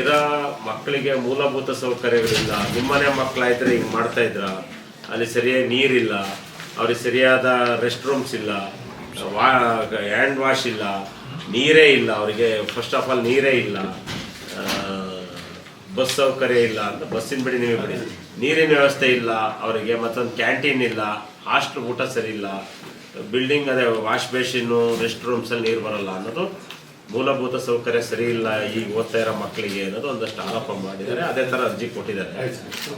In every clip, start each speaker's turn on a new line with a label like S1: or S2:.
S1: ಇರೋ ಮಕ್ಕಳಿಗೆ ಮೂಲಭೂತ ಸೌಕರ್ಯಗಳಿಲ್ಲ. ನಿಮ್ಮನೆ ಮಕ್ಕಳಾಯ್ತಾರೆ ಹಿಂಗೆ ಮಾಡ್ತಾ ಇದ್ರ? ಅಲ್ಲಿ ಸರಿಯಾಗಿ ನೀರಿಲ್ಲ, ಅವ್ರಿಗೆ ಸರಿಯಾದ ರೆಸ್ಟ್ ರೂಮ್ಸ್ ಇಲ್ಲ, ವಾ ಹ್ಯಾಂಡ್ ವಾಶ್ ಇಲ್ಲ, ನೀರೇ ಇಲ್ಲ, ಅವರಿಗೆ ಫಸ್ಟ್ ಆಫ್ ಆಲ್ ನೀರೇ ಇಲ್ಲ ಬಸ್ ಸೌಕರ್ಯ ಇಲ್ಲ ಅಂತ ಬಸ್ಸಿನ ಬಿಡಿ ನೀವೇ ಬಿಡಿ. ನೀರಿನ ವ್ಯವಸ್ಥೆ ಇಲ್ಲ, ಅವರಿಗೆ ಮತ್ತೊಂದು ಕ್ಯಾಂಟೀನ್ ಇಲ್ಲ ಹಾಸ್ಟ್ ಊಟ ಸರಿ ಇಲ್ಲ ಬಿಲ್ಡಿಂಗ್ ಅದೇ ವಾಶ್ ಬೇಸಿನ್ನು ರೆಸ್ಟ್ ರೂಮ್ಸಲ್ಲಿ ನೀರು ಬರಲ್ಲ ಅನ್ನೋದು ಮೂಲಭೂತ ಸೌಕರ್ಯ ಸರಿ ಇಲ್ಲ ಈಗ ಓದ್ತಾ ಇರೋ ಮಕ್ಕಳಿಗೆ ಅನ್ನೋದು ಒಂದಷ್ಟು ಆರೋಪ ಮಾಡಿದ್ದಾರೆ. ಅದೇ ತರ ಅರ್ಜಿ ಕೊಟ್ಟಿದ್ದಾರೆ.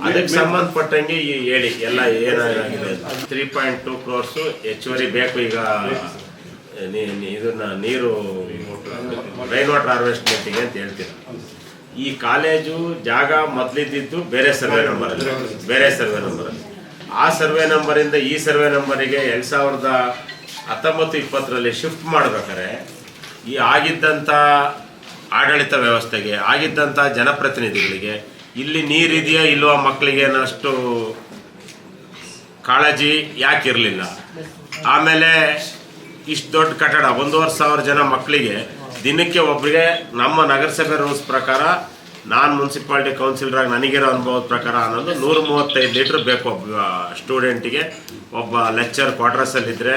S1: ಅದಕ್ಕೆ ಸಂಬಂಧಪಟ್ಟಂಗೆ ಈ ಹೇಳಿ ಎಲ್ಲ ಏನಾಗಿದೆ ತ್ರೀ ಪಾಯಿಂಟ್ ಟೂ ಕ್ರೋರ್ಸ್ ಹೆಚ್ಚುವರಿ ಬೇಕು ಈಗ. ಇದನ್ನ ನೀರು ರೈನ್ ವಾಟರ್ ಹಾರ್ವೆಸ್ಟ್ಮೆಂಟಿಗೆ ಅಂತ ಹೇಳ್ತೀರಾ. ಈ ಕಾಲೇಜು ಜಾಗ ಮೊದಲಿದ್ದು ಬೇರೆ ಸರ್ವೆ ನಂಬರ್ ಬೇರೆ ಸರ್ವೆ ನಂಬರ್ ಆ ಸರ್ವೆ ನಂಬರಿಂದ ಈ ಸರ್ವೆ ನಂಬರಿಗೆ ಎರಡ್ ಸಾವಿರದ ಹತ್ತೊಂಬತ್ತು ಇಪ್ಪತ್ತರಲ್ಲಿ ಶಿಫ್ಟ್ ಮಾಡ್ಬೇಕಾರೆ ಈ ಆಗಿದ್ದಂಥ ಆಡಳಿತ ವ್ಯವಸ್ಥೆಗೆ ಆಗಿದ್ದಂಥ ಜನಪ್ರತಿನಿಧಿಗಳಿಗೆ ಇಲ್ಲಿ ನೀರಿದೆಯಾ ಇಲ್ವಾ ಮಕ್ಕಳಿಗೆ ಅನ್ನೋಷ್ಟು ಕಾಳಜಿ ಯಾಕಿರಲಿಲ್ಲ. ಆಮೇಲೆ ಇಷ್ಟು ದೊಡ್ಡ ಕಟ್ಟಡ, ಒಂದೂವರೆ ಸಾವಿರ ಜನ ಮಕ್ಕಳಿಗೆ ದಿನಕ್ಕೆ ಒಬ್ಬರಿಗೆ ನಮ್ಮ ನಗರಸಭೆ ರೂಲ್ಸ್ ಪ್ರಕಾರ ನಾನು ಮುನ್ಸಿಪಾಲ್ಟಿ ಕೌನ್ಸಿಲರಾಗಿ ನನಗಿರೋ ಅನುಭವದ ಪ್ರಕಾರ ಅನ್ನೋದು ನೂರ ಮೂವತ್ತೈದು ಲೀಟ್ರ್ ಬೇಕು ಒಬ್ಬ ಸ್ಟೂಡೆಂಟಿಗೆ ಒಬ್ಬ ಲೆಕ್ಚರ್ ಕ್ವಾರ್ಟರ್ಸಲ್ಲಿದ್ದರೆ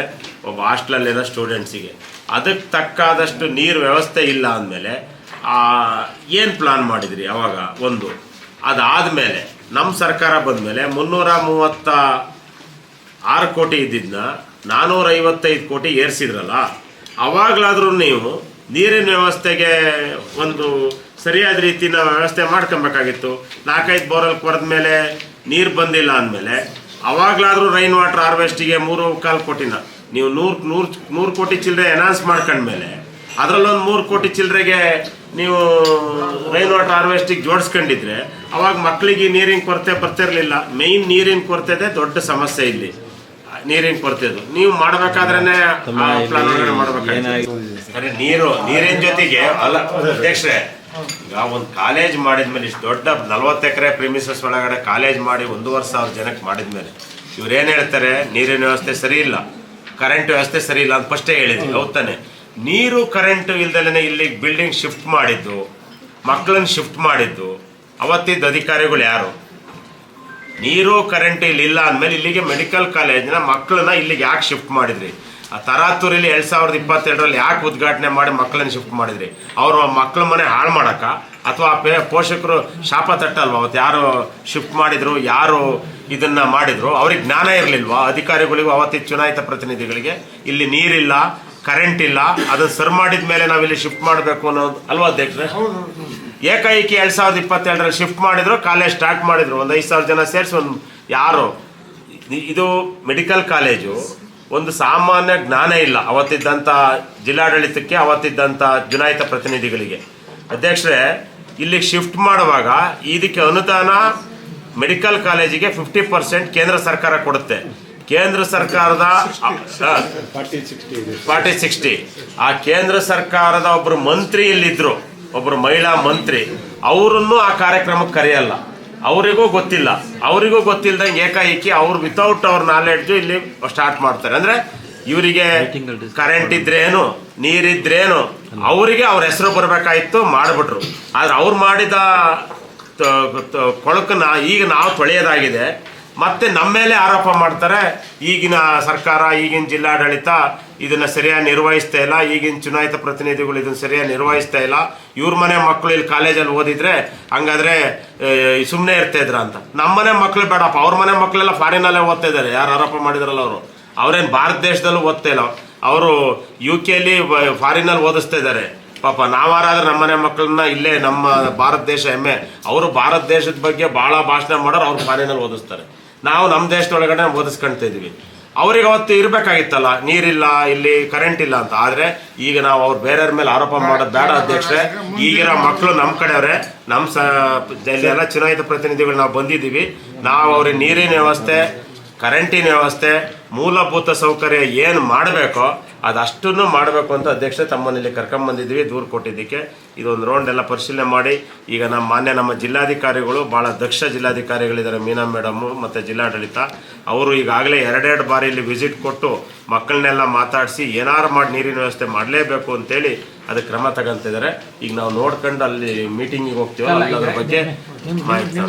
S1: ಒಬ್ಬ ಹಾಸ್ಟ್ಲಲ್ಲಿರೋ ಸ್ಟೂಡೆಂಟ್ಸಿಗೆ ಅದಕ್ಕೆ ತಕ್ಕಾದಷ್ಟು ನೀರು ವ್ಯವಸ್ಥೆ ಇಲ್ಲ ಅಂದಮೇಲೆ ಏನು ಪ್ಲಾನ್ ಮಾಡಿದ್ರಿ ಅವಾಗ ಒಂದು? ಅದಾದಮೇಲೆ ನಮ್ಮ ಸರ್ಕಾರ ಬಂದಮೇಲೆ ಮುನ್ನೂರ ಮೂವತ್ತ ಆರು ಕೋಟಿ ಇದ್ದಿದ್ದನ್ನ ನಾನ್ನೂರ ಐವತ್ತೈದು ಕೋಟಿ ಏರಿಸಿದ್ರಲ್ಲ, ಅವಾಗಲಾದರೂ ನೀವು ನೀರಿನ ವ್ಯವಸ್ಥೆಗೆ ಒಂದು ಸರಿಯಾದ ರೀತಿನ ವ್ಯವಸ್ಥೆ ಮಾಡ್ಕೊಬೇಕಾಗಿತ್ತು. ನಾಲ್ಕೈದು ಬೋರಲ್ಲಿ ಕೊರೆದ ಮೇಲೆ ನೀರು ಬಂದಿಲ್ಲ ಅಂದಮೇಲೆ, ಅವಾಗಲಾದರೂ ರೈನ್ ವಾಟರ್ ಹಾರ್ವೆಸ್ಟಿಗೆ ಮೂರು ಕಾಲು ಕೋಟಿನ. ನೀವು ನೂರ್ ನೂರು ನೂರು ಕೋಟಿ ಚಿಲ್ಲರೆ ಎನಾನ್ಸ್ ಮಾಡ್ಕೊಂಡ್ಮೇಲೆ ಅದರಲ್ಲೊಂದು ಮೂರು ಕೋಟಿ ಚಿಲ್ಲರೆಗೆ ನೀವು ರೈನ್ ವಾಟರ್ ಹಾರ್ವೆಸ್ಟಿಗೆ ಜೋಡಿಸ್ಕೊಂಡಿದ್ರೆ ಅವಾಗ ಮಕ್ಕಳಿಗೆ ನೀರಿನ ಕೊರತೆ ಬರ್ತಿರಲಿಲ್ಲ. ಮೇಯ್ನ್ ನೀರಿನ ಕೊರತೆದೇ ದೊಡ್ಡ ಸಮಸ್ಯೆ ಇಲ್ಲಿ. ನೀರಿನ ಕೊರತೆದು ನೀವು ಮಾಡ್ಬೇಕಾದ್ರೆ ನೀರು ನೀರಿನ ಜೊತೆಗೆ ಅಲ್ಲ ಅಧ್ಯಕ್ಷರೇ ಈಗ ಒಂದು ಕಾಲೇಜ್ ಮಾಡಿದ್ಮೇಲೆ ಇಷ್ಟು ದೊಡ್ಡ ನಲ್ವತ್ತು ಎಕರೆ ಪ್ರಿಮಿಸಸ್ ಒಳಗಡೆ ಕಾಲೇಜ್ ಮಾಡಿ ಒಂದೂವರೆ ಸಾವಿರ ಜನಕ್ಕೆ ಮಾಡಿದ್ಮೇಲೆ ಇವ್ರೇನು ಹೇಳ್ತಾರೆ ನೀರಿನ ವ್ಯವಸ್ಥೆ ಸರಿ ಇಲ್ಲ. ಕರೆಂಟ್ ವ್ಯವಸ್ಥೆ ಸರಿ ಇಲ್ಲ ಅಂತ ಫಸ್ಟೇ ಹೇಳಿದ್ವಿ ಹೌದಾನೆ ನೀರು ಕರೆಂಟ್ ಇಲ್ದಲೇ ಇಲ್ಲಿ ಬಿಲ್ಡಿಂಗ್ ಶಿಫ್ಟ್ ಮಾಡಿದ್ದು ಮಕ್ಕಳನ್ನ ಶಿಫ್ಟ್ ಮಾಡಿದ್ದು ಅವತ್ತಿದ್ದ ಅಧಿಕಾರಿಗಳು ಯಾರು? ನೀರು ಕರೆಂಟ್ ಇಲ್ಲಿ ಇಲ್ಲ ಅಂದಮೇಲೆ ಇಲ್ಲಿಗೆ ಮೆಡಿಕಲ್ ಕಾಲೇಜ್ನ ಮಕ್ಕಳನ್ನ ಇಲ್ಲಿಗೆ ಯಾಕೆ ಶಿಫ್ಟ್ ಮಾಡಿದ್ರಿ? ಆ ತರಾತೂರಿಲಿ ಎರಡು ಸಾವಿರದ ಇಪ್ಪತ್ತೆರಡರಲ್ಲಿ ಯಾಕೆ ಉದ್ಘಾಟನೆ ಮಾಡಿ ಮಕ್ಕಳನ್ನ ಶಿಫ್ಟ್ ಮಾಡಿದ್ರಿ? ಅವರು ಮಕ್ಕಳ ಮನೆ ಹಾಳು ಮಾಡಕ ಅಥವಾ ಪೋಷಕರು ಶಾಪ ತಟ್ಟಲ್ವಾ? ಅವತ್ತು ಯಾರು ಶಿಫ್ಟ್ ಮಾಡಿದ್ರು? ಯಾರು ಇದನ್ನ ಮಾಡಿದ್ರು. ಅವ್ರಿಗೆ ಜ್ಞಾನ ಇರಲಿಲ್ವಾ? ಅಧಿಕಾರಿಗಳಿಗೂ ಅವತ್ತಿನ ಚುನಾಯಿತ ಪ್ರತಿನಿಧಿಗಳಿಗೆ. ಇಲ್ಲಿ ನೀರಿಲ್ಲ ಕರೆಂಟ್ ಇಲ್ಲ. ಅದನ್ನ ಸರ್ ಮಾಡಿದ ಮೇಲೆ ನಾವಿಲ್ಲಿ ಶಿಫ್ಟ್ ಮಾಡಬೇಕು ಅನ್ನೋದು ಅಲ್ವಾ ಅಧ್ಯಕ್ಷರೇ? ಏಕಾಏಕಿ ಎರಡ್ ಸಾವಿರದ ಇಪ್ಪತ್ತೆರಡರಲ್ಲಿ ಶಿಫ್ಟ್ ಮಾಡಿದ್ರು ಕಾಲೇಜ್ ಸ್ಟಾರ್ಟ್ ಮಾಡಿದ್ರು. ಒಂದು ಐದು ಸಾವಿರ ಜನ ಸೇರಿಸಿ ಒಂದು ಯಾರು. ಇದು ಮೆಡಿಕಲ್ ಕಾಲೇಜು ಒಂದು ಸಾಮಾನ್ಯ ಜ್ಞಾನ ಇಲ್ಲ. ಅವತ್ತಿದ್ದಂಥ ಜಿಲ್ಲಾಡಳಿತಕ್ಕೆ ಅವತ್ತಿದ್ದಂಥ ಚುನಾಯಿತ ಪ್ರತಿನಿಧಿಗಳಿಗೆ. ಅಧ್ಯಕ್ಷರೇ ಇಲ್ಲಿಗೆ ಶಿಫ್ಟ್ ಮಾಡುವಾಗ ಇದಕ್ಕೆ ಅನುದಾನ ಮೆಡಿಕಲ್ ಕಾಲೇಜಿಗೆ ಫಿಫ್ಟಿ ಪರ್ಸೆಂಟ್ ಕೇಂದ್ರ ಸರ್ಕಾರ ಕೊಡುತ್ತೆ. ಕೇಂದ್ರ ಸರ್ಕಾರದ ಫಾರ್ಟಿ ಸಿಕ್ಸ್ಟಿ. ಆ ಕೇಂದ್ರ ಸರ್ಕಾರದ ಒಬ್ಬರು ಮಂತ್ರಿ ಇಲ್ಲಿದ್ರು ಒಬ್ಬರು ಮಹಿಳಾ ಮಂತ್ರಿ, ಅವರನ್ನು ಆ ಕಾರ್ಯಕ್ರಮಕ್ಕೆ ಕರೆಯಲ್ಲ. ಅವರಿಗೂ ಗೊತ್ತಿಲ್ಲ. ಅವರಿಗೂ ಗೊತ್ತಿಲ್ಲದಂಗೆ ಏಕಾಏಕಿ ಅವ್ರು ವಿತೌಟ್ ಅವ್ರ ನಾಲೆಡ್ಜು ಇಲ್ಲಿ ಸ್ಟಾರ್ಟ್ ಮಾಡ್ತಾರೆ. ಅಂದ್ರೆ ಇವರಿಗೆ ಕರೆಂಟ್ ಇದ್ರೇನು, ನೀರಿದ್ರೇನು, ಅವರಿಗೆ ಅವ್ರ ಹೆಸರು ಬರಬೇಕಾಯಿತು, ಮಾಡಿಬಿಟ್ರು. ಆದ್ರೆ ಅವ್ರು ಮಾಡಿದ ಕೊಳಕನ್ನ ಈಗ ನಾವು ತೊಳೆಯೋದಾಗಿದೆ. ಮತ್ತೆ ನಮ್ಮ ಮೇಲೆ ಆರೋಪ ಮಾಡ್ತಾರೆ, ಈಗಿನ ಸರ್ಕಾರ, ಈಗಿನ ಜಿಲ್ಲಾಡಳಿತ ಇದನ್ನ ಸರಿಯಾಗಿ ನಿರ್ವಹಿಸ್ತಾ ಇಲ್ಲ, ಈಗಿನ ಚುನಾಯಿತ ಪ್ರತಿನಿಧಿಗಳು ಇದನ್ನ ಸರಿಯಾಗಿ ನಿರ್ವಹಿಸ್ತಾ ಇಲ್ಲ. ಇವ್ರ ಮನೆ ಮಕ್ಕಳು ಇಲ್ಲಿ ಕಾಲೇಜಲ್ಲಿ ಓದಿದ್ರೆ ಹಂಗಾದ್ರೆ ಸುಮ್ಮನೆ ಇರ್ತಾ ಅಂತ. ಅಂತ ನಮ್ಮನೆ ಮಕ್ಕಳು ಬೇಡಪ್ಪ, ಅವ್ರ ಮನೆ ಮಕ್ಕಳೆಲ್ಲ ಫಾರಿನಲ್ಲೇ ಓದ್ತಾ ಇದ್ದಾರೆ ಯಾರು ಆರೋಪ ಮಾಡಿದ್ರಲ್ಲ ಅವರು? ಅವರೇನು ಭಾರತ ದೇಶದಲ್ಲೂ ಓದ್ತಾ ಇಲ್ಲ. ಅವರು ಯು ಕೆಲಿ ಫಾರಿನಲ್ಲಿ ಓದಿಸ್ತಾ ಇದ್ದಾರೆ ಪಾಪ ನಾವಾರಾದ್ರೆ ನಮ್ಮನೆ ಮಕ್ಕಳನ್ನ ಇಲ್ಲೇ ನಮ್ಮ ಭಾರತ ದೇಶ ಹೆಮ್ಮೆ. ಅವರು ಭಾರತ ದೇಶದ ಬಗ್ಗೆ ಭಾಳ ಭಾಷಣ ಮಾಡೋರು ಅವ್ರ ಫಾರಿನಲ್ಲಿ ಓದಿಸ್ತಾರೆ. ನಾವು ನಮ್ಮ ದೇಶದೊಳಗಡೆ ಓದಿಸ್ಕೊಳ್ತಾ ಇದೀವಿ ಅವ್ರಿಗೆ ಅವತ್ತು ಇರಬೇಕಾಗಿತ್ತಲ್ಲ, ನೀರಿಲ್ಲ, ಇಲ್ಲಿ ಕರೆಂಟ್ ಇಲ್ಲ ಅಂತ. ಆದರೆ ಈಗ ನಾವು ಅವ್ರು ಬೇರೆಯವ್ರ ಮೇಲೆ ಆರೋಪ ಮಾಡೋದು ಬೇಡ ಅಧ್ಯಕ್ಷರೇ. ಈಗಿರೋ ಮಕ್ಕಳು ನಮ್ಮ ಕಡೆಯವ್ರೆ, ನಮ್ಮ ಸ ಎಲ್ಲ ಚುನಾಯಿತ ಪ್ರತಿನಿಧಿಗಳು ನಾವು ಬಂದಿದ್ದೀವಿ. ನಾವು ಅವ್ರಿಗೆ ನೀರಿನ ವ್ಯವಸ್ಥೆ ಕರೆಂಟಿನ ವ್ಯವಸ್ಥೆ, ಮೂಲಭೂತ ಸೌಕರ್ಯ ಏನು ಮಾಡಬೇಕೋ ಅದಷ್ಟನ್ನು ಮಾಡಬೇಕು ಅಂತ ಅಧ್ಯಕ್ಷ ತಮ್ಮನಲ್ಲಿ ಕರ್ಕೊಂಬಂದಿದ್ವಿ ದೂರು ಕೊಟ್ಟಿದ್ದಕ್ಕೆ. ಇದೊಂದು ರೌಂಡ್ ಎಲ್ಲ ಪರಿಶೀಲನೆ ಮಾಡಿ. ಈಗ ನಮ್ಮ ಮಾನ್ಯ ನಮ್ಮ ಜಿಲ್ಲಾಧಿಕಾರಿಗಳು ಭಾಳ ದಕ್ಷ ಜಿಲ್ಲಾಧಿಕಾರಿಗಳಿದ್ದಾರೆ ಮೀನಾ ಮೇಡಮು ಮತ್ತು ಜಿಲ್ಲಾಡಳಿತ. ಅವರು ಈಗಾಗಲೇ ಎರಡೆರಡು ಬಾರಿ ಇಲ್ಲಿ ವಿಸಿಟ್ ಕೊಟ್ಟು ಮಕ್ಕಳನ್ನೆಲ್ಲ ಮಾತಾಡಿಸಿ ಏನಾರು ಮಾಡಿ ನೀರಿನ ವ್ಯವಸ್ಥೆ ಮಾಡಲೇಬೇಕು ಅಂತೇಳಿ ಅದಕ್ಕೆ ಕ್ರಮ ತಗೊಂತಿದ್ದಾರೆ. ಈಗ ನಾವು ನೋಡ್ಕೊಂಡು ಅಲ್ಲಿ ಮೀಟಿಂಗಿಗೆ ಹೋಗ್ತೀವಲ್ಲ ಅದರ ಅದ್ರ ಬಗ್ಗೆ ಮಾಹಿತಿ